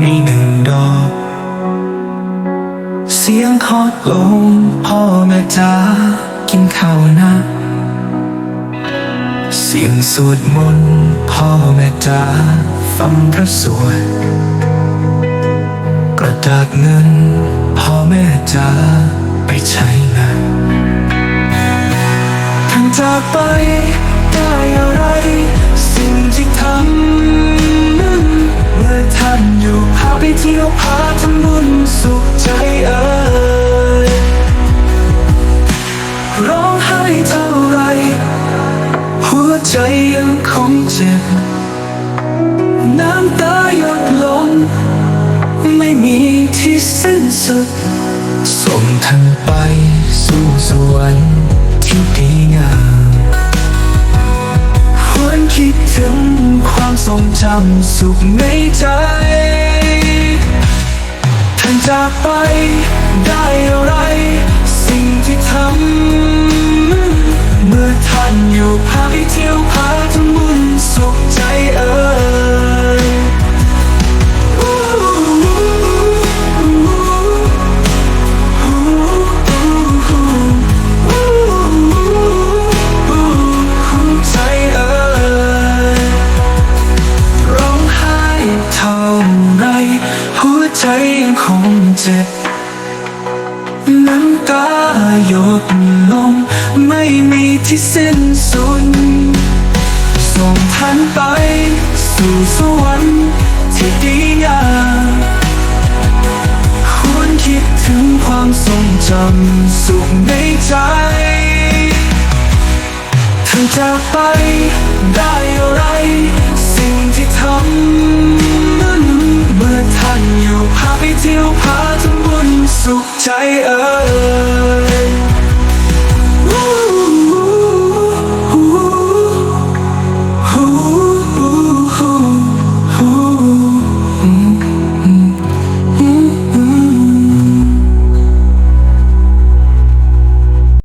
มีหนึ่งดอก เสียงคอดลงพ่อแม่จ๋ากินข้าวนะ เสียงสวดมนต์พ่อแม่จ๋าฟังพระสวดกระดาษเงินพ่อแม่จ๋าไปใช้งานท่านจากไปได้อะไร สิ่งที่ทำ เจ็บ น้ำตาหยดลงไม่มีที่สิ้นสุด ส่งท่านไปสู่สวรรค์ที่ดีงามหวนคิดถึงความทรงจำสุขในใจท่านจากไปได้อะไร สิ่งที่ทำ ใจยังคงเจ็บน้ำตาหยดลง ไม่มีที่สิ้นสุด ส่งท่านไป สู่สวรรค์ที่ดีงามควรคิดถึงความทรงจำสุขในใจท่านจากไปได้อะไร ใจเออ